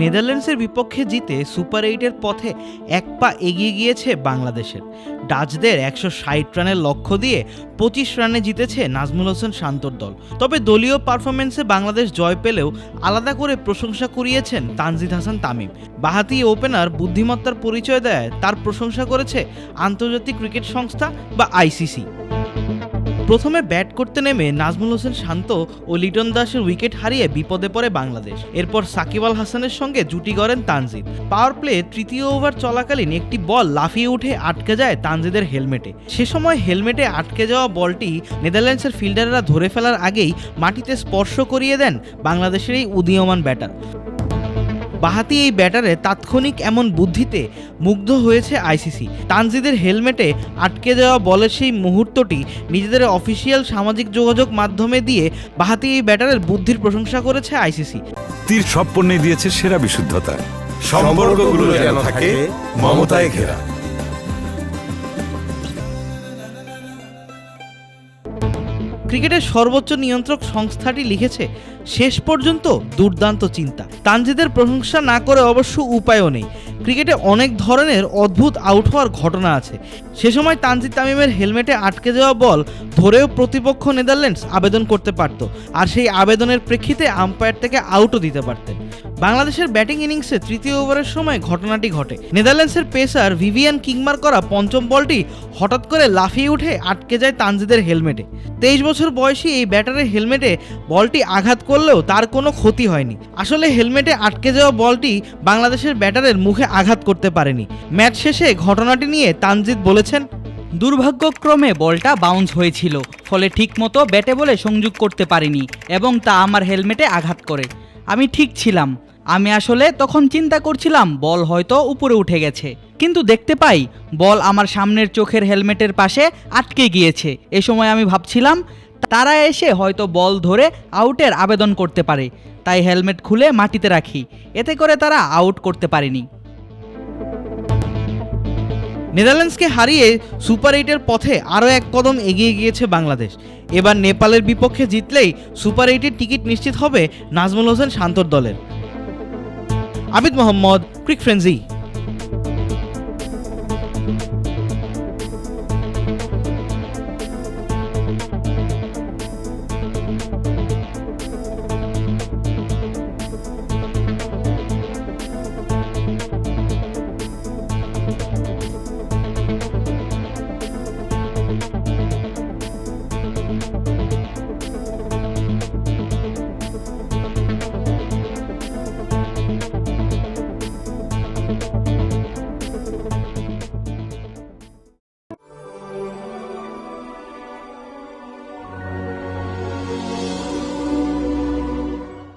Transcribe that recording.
নেদারল্যান্ডসের বিপক্ষে জিতে সুপার এইটের পথে এক পা এগিয়ে গিয়েছে বাংলাদেশের। ডাচদের একশো ষাট রানের লক্ষ্য দিয়ে পঁচিশ রানে জিতেছে নাজমুল হোসেন শান্তর দল। তবে দলীয় পারফরমেন্সে বাংলাদেশ জয় পেলেও আলাদা করে প্রশংসা কুড়িয়েছেন তানজিদ হাসান তামিম। বাহাতি ওপেনার বুদ্ধিমত্তার পরিচয় দেয় তার প্রশংসা করেছে আন্তর্জাতিক ক্রিকেট সংস্থা বা আইসিসি। প্রথমে ব্যাট করতে নেমে নাজমুল হোসেন শান্ত ও লিটন দাসের উইকেট হারিয়ে বিপদে পড়ে বাংলাদেশ। এরপর সাকিব আল হাসানের সঙ্গে জুটি গড়েন তানজিদ। পাওয়ার প্লে তৃতীয় ওভার চলাকালীন একটি বল লাফিয়ে উঠে আটকে যায় তানজিদের হেলমেটে। সে সময় হেলমেটে আটকে যাওয়া বলটি নেদারল্যান্ডসের ফিল্ডাররা ধরে ফেলার আগেই মাটিতে স্পর্শ করিয়ে দেন বাংলাদেশের এই উদীয়মান ব্যাটার। বাহাতি এই ব্যাটারে তাৎক্ষণিক এমন বুদ্ধিতে মুগ্ধ হয়েছে আইসিসি। তানজিদের হেলমেটে আটকে যাওয়া বলের সেই মুহূর্তটি নিজেদের অফিসিয়াল সামাজিক যোগাযোগ মাধ্যমে দিয়ে বাহাতি এই ব্যাটারের বুদ্ধির প্রশংসা করেছে আইসিসি। তীর সব পণ্যে দিয়েছে সেরা বিশুদ্ধতা। সম্পর্কগুলো যেন থাকে, মমতায় ঘেরা। ক্রিকেটের সর্বোচ্চ নিয়ন্ত্রক সংস্থাটি লিখেছে, শেষ পর্যন্ত দুর্দান্ত চিন্তা। তানজিদের প্রশংসা না করে অবশ্য উপায়ও নেই। ক্রিকেটে অনেক ধরনের অদ্ভুত আউট হওয়ার ঘটনা আছে। সে সময় তানজিদ তামিমের হেলমেটে আটকে যাওয়া বল ধরেও প্রতিপক্ষ নেদারল্যান্ডস আবেদন করতে পারত আর সেই আবেদনের প্রেক্ষিতে আম্পায়ার থেকে আউটও দিতে পারতেন। বাংলাদেশের ব্যাটিং ইনিংসে তৃতীয় ওভারের সময় ঘটনাটি ঘটে। নেদারল্যান্ডসের পেসার ভিভিয়ান কিংমার করা পঞ্চম বলটি হঠাৎ করে লাফিয়ে উঠে আটকে যায় তানজিদের হেলমেটে। তেইশ বছর বয়সী এই ব্যাটারের হেলমেটে বলটি আঘাত করলেও তার কোনো ক্ষতি হয়নি। আসলে হেলমেটে আটকে যাওয়া বলটি বাংলাদেশের ব্যাটারের মুখে আঘাত করতে পারেনি। ম্যাচ শেষে ঘটনাটি নিয়ে তানজিদ বলেছেন, দুর্ভাগ্যক্রমে বলটা বাউন্স হয়েছিল, ফলে ঠিকমতো ব্যাটে বলে সংযোগ করতে পারিনি এবং তা আমার হেলমেটে আঘাত করে। আমি ঠিক ছিলাম। আমি আসলে তখন চিন্তা করছিলাম, বল হয়তো উপরে উঠে গেছে। কিন্তু দেখতে পাই, বল আমার সামনের চোখের হেলমেটের পাশে আটকে গিয়েছে। এ সময় আমি ভাবছিলাম, তারা এসে হয়তো বল ধরে আউটের আবেদন করতে পারে। তাই হেলমেট খুলে মাটিতে রাখি। এতে করে তারা আউট করতে পারেনি। নেদারল্যান্ডসকে হারিয়ে সুপার এইটের পথে আরও এক কদম এগিয়ে গিয়েছে বাংলাদেশ। এবার নেপালের বিপক্ষে জিতলেই সুপার এইটের টিকিট নিশ্চিত হবে নাজমুল হোসেন শান্তর দলের। আবিদ মোহাম্মদ, ক্রিক ফ্রেন্সি।